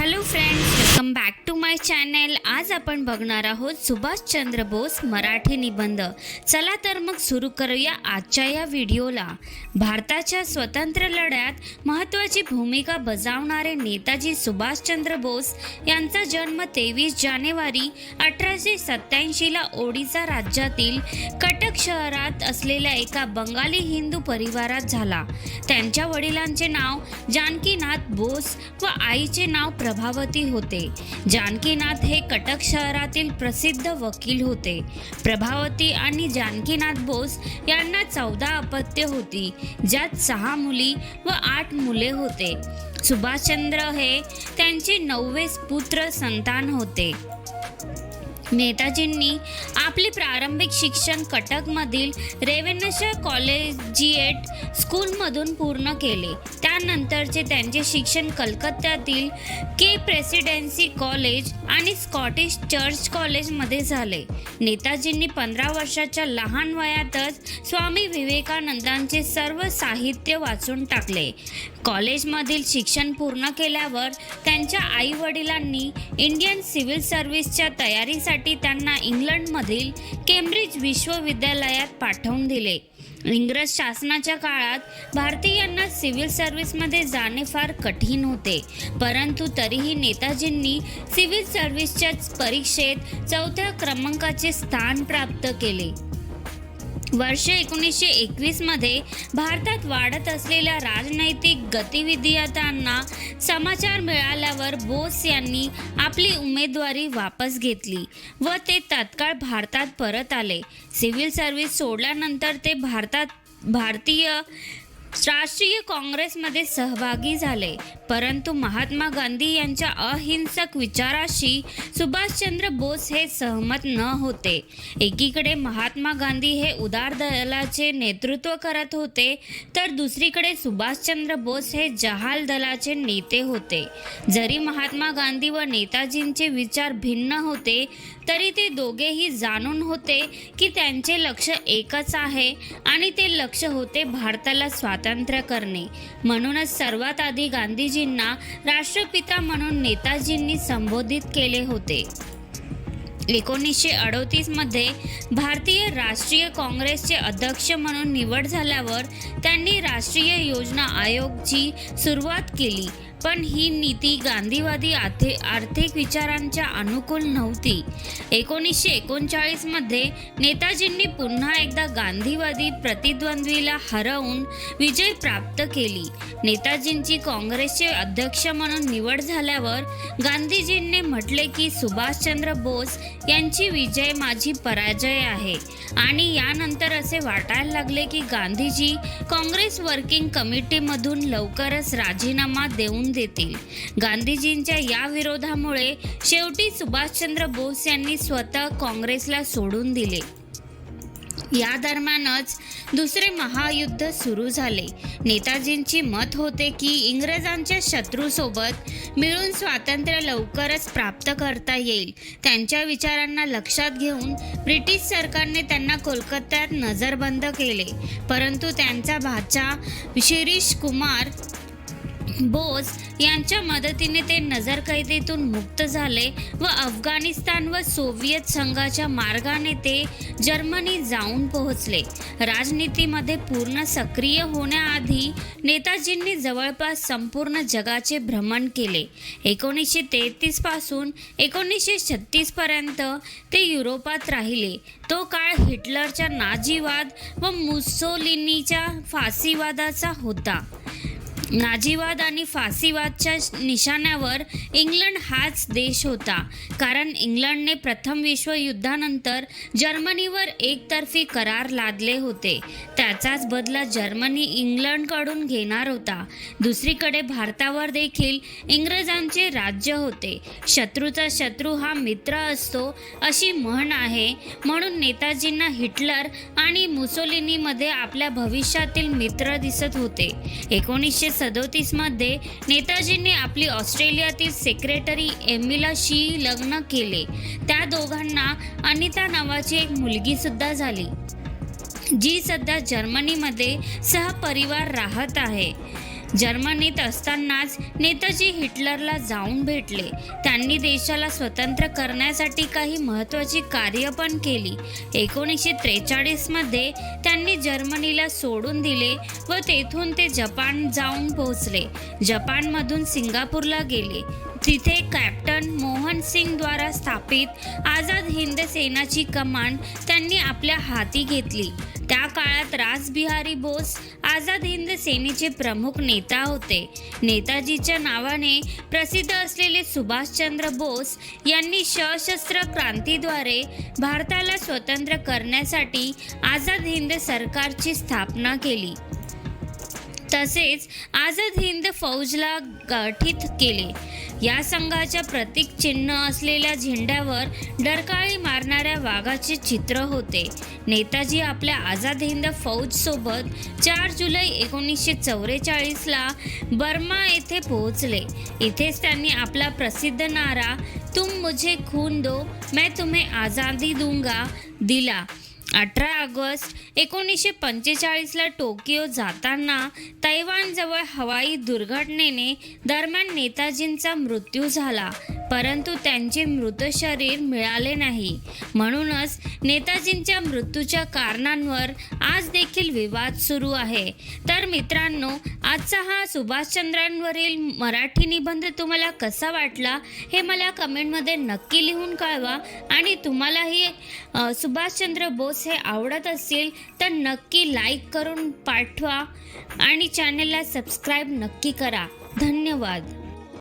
Hello friends, welcome back to my channel आज आपण बघणार आहोत सुभाषचंद्र बोस मराठी निबंध. चला तर मग सुरू करूया आजच्या या व्हिडिओला. भारताच्या स्वतंत्र लढ्यात महत्त्वाची भूमिका बजावणारे नेताजी सुभाषचंद्र बोस यांचा जन्म तेवीस जानेवारी अठराशे सत्याऐंशीला ओडिसा राज्यातील कटक शहरात असलेल्या एका बंगाली हिंदू परिवारात झाला. त्यांच्या वडिलांचे नाव जानकीनाथ बोस व आईचे नाव प्रभावती होते. जानकीनाथ हे कटक शहरातील प्रसिद्ध वकील होते. प्रभावती आणि जानकीनाथ बोस यांना चौदा अपत्य होती ज्यात सहा मुली व आठ मुले होते. सुभाषचंद्र हे त्यांचे नववे पुत्र संतान होते. नेताजींनी आपले प्रारंभिक शिक्षण कटकमधील रेवेनशा कॉलेजिएट स्कूलमधून पूर्ण केले. त्यानंतरचे त्यांचे शिक्षण कलकत्त्यातील के प्रेसिडेन्सी कॉलेज आणि स्कॉटिश चर्च कॉलेजमध्ये झाले. नेताजींनी पंधरा वर्षाच्या लहान वयातच स्वामी विवेकानंदांचे सर्व साहित्य वाचून टाकले. कॉलेजमधील शिक्षण पूर्ण केल्यावर त्यांच्या आई वडिलांनी इंडियन सिव्हिल सर्व्हिसच्या तयारीसाठी त्यांना इंग्लंडमधील केम्ब्रिज विश्वविद्यालयात पाठवून दिले. इंग्रज शासनाच्या काळात भारतीयांना सिव्हिल सर्व्हिसमध्ये जाणे फार कठीण होते. परंतु तरीही नेताजींनी सिव्हिल सर्व्हिसच्या परीक्षेत चौथ्या क्रमांकाचे स्थान प्राप्त केले. वर्ष एकोणीसशे एकवीसमध्ये भारतात वाढत असलेल्या राजनैतिक गतिविधीयांना समाचार मिळाल्यावर बोस यांनी आपली उमेदवारी वापस घेतली व ते तत्काळ भारतात परत आले. सिव्हिल सर्व्हिस सोडल्यानंतर ते भारतात भारतीय राष्ट्रीय काँग्रेसमध्ये सहभागी झाले. परंतु महात्मा गांधी यांच्या अहिंसक विचाराशी सुभाषचंद्र बोस हे सहमत न होते. एकीकडे महात्मा गांधी हे उदार दलाचे नेतृत्व करत होते तर दुसरीकडे सुभाषचंद्र बोस हे जहाल दलाचे नेते होते. जरी महात्मा गांधी व नेताजींचे विचार भिन्न होते तरी ते दोघेही जाणून होते की त्यांचे लक्ष एकच आहे आणि ते लक्ष होते भारताला स्वातंत्र्य करणे. म्हणूनच सर्वात आधी गांधीजींना राष्ट्रपिता म्हणून नेताजींनी संबोधित केले होते. एकोणीसशे अडोतीसमध्ये भारतीय राष्ट्रीय काँग्रेसचे अध्यक्ष म्हणून निवड झाल्यावर त्यांनी राष्ट्रीय योजना आयोगची सुरुवात केली. पण ही नीती गांधीवादी आथे आर्थिक विचारांच्या अनुकूल नव्हती. एकोणीसशे एकोणचाळीसमध्ये नेताजींनी पुन्हा एकदा गांधीवादी प्रतिद्वंद्वीला हरवून विजय प्राप्त केली. नेताजींची काँग्रेसचे अध्यक्ष म्हणून निवड झाल्यावर गांधीजींनी म्हटले की सुभाषचंद्र बोस यांची विजय माझी पराजय आहे. आणि यानंतर असे वाटायला लागले की गांधीजी काँग्रेस वर्किंग कमिटीमधून लवकरच राजीनामा देऊन देतील. गांधीजींच्या या विरोधामुळे शेवटी सुभाषचंद्र बोस यांनी स्वतः काँग्रेसला सोडून दिले. या दरम्यानच दुसरे महायुद्ध सुरू झाले. नेताजींची मत होते की इंग्रजांच्या शत्रूसोबत मिळून स्वातंत्र्य लवकरच प्राप्त करता येईल. त्यांच्या विचारांना लक्षात घेऊन ब्रिटिश सरकारने त्यांना कोलकात्यात नजरबंद केले. परंतु त्यांचा भाचा शिरीष कुमार बोस यांच्या मदतीने ते नजरकैदेतून मुक्त झाले व अफगाणिस्तान व सोव्हिएत संघाच्या मार्गाने ते जर्मनी जाऊन पोहोचले. राजनीतीमध्ये पूर्ण सक्रिय होण्याआधी नेताजींनी जवळपास संपूर्ण जगाचे भ्रमण केले. एकोणीसशे तेहतीसपासून एकोणीसशे छत्तीस पर्यंत ते युरोपात राहिले. तो काळ हिटलरच्या नाजीवाद व मुसोलिनीच्या फासीवादाचा होता. नाझीवाद आणि फासीवादच्या निशाण्यावर इंग्लंड हाच देश होता. कारण इंग्लंडने प्रथम विश्वयुद्धानंतर जर्मनीवर एकतर्फी करार लादले होते. त्याचाच बदला जर्मनी इंग्लंडकडून घेणार होता. दुसरीकडे भारतावर देखील इंग्रजांचे राज्य होते. शत्रूचा शत्रू हा मित्र असतो अशी म्हण आहे. म्हणून नेताजींना हिटलर आणि मुसोलिनीमध्ये आपल्या भविष्यातील मित्र दिसत होते. एकोणीसशे सदोतीसमध्ये नेताजींनी आपली ऑस्ट्रेलियातील सेक्रेटरी एमिलाशी लग्न केले. त्या दोघांना अनिता नावाची एक मुलगी सुद्धा झाली जी सध्या जर्मनीमध्ये सहपरिवार राहत आहे. जर्मनीत असतानाच नेताजी हिटलरला जाऊन भेटले. त्यांनी देशाला स्वतंत्र करण्यासाठी काही महत्त्वाची कार्य पण केली. एकोणीसशे त्रेचाळीसमध्ये त्यांनी जर्मनीला सोडून दिले व तेथून ते जपान जाऊन पोहोचले. जपानमधून सिंगापूरला गेले. तिथे कॅप्टन मोहन सिंग द्वारा स्थापित आझाद हिंद सेनाची कमान त्यांनी आपल्या हाती घेतली. त्या काळात रासबिहारी बोस आझाद हिंद सेनेचे प्रमुख नेता होते. नेताजीच्या नावाने प्रसिद्ध असलेले सुभाषचंद्र बोस यांनी सशस्त्र क्रांतीद्वारे भारताला स्वतंत्र करण्यासाठी आझाद हिंद सरकारची स्थापना केली. तसेच आझाद हिंद फौजला गठीत केले. या संघाच्या प्रतीक चिन्ह असलेल्या झेंड्यावर डरकाळी मारणाऱ्या वाघाचे चित्र होते. नेताजी आपल्या आझाद हिंद फौजसोबत चार जुलै एकोणीसशे चौवेचाळीसला बर्मा येथे पोहोचले. इथेच त्यांनी आपला प्रसिद्ध नारा तुम मुझे खून दो मैं तुम्हें आझादी दूंगा दिला. अठरा ऑगस्ट एकोणीसशे पंचेचाळीसला टोकियो जाताना तैवानजवळ हवाई दुर्घटनेने दरम्यान नेताजींचा मृत्यू झाला. परंतु त्यांचे मृत शरीर मिळाले नाही. म्हणूनच नेताजींच्या मृत्यूच्या कारणांवर आज देखील विवाद सुरू आहे. तर मित्रांनो आजचा हा सुभाषचंद्रांवरील मराठी निबंध तुम्हाला कसा वाटला हे मला कमेंटमध्ये नक्की लिहून कळवा. आणि तुम्हालाही सुभाषचंद्र बोस हे आवडत असतील तर नक्की लाईक करून पाठवा. आणि चॅनलला सबस्क्राईब नक्की करा. धन्यवाद.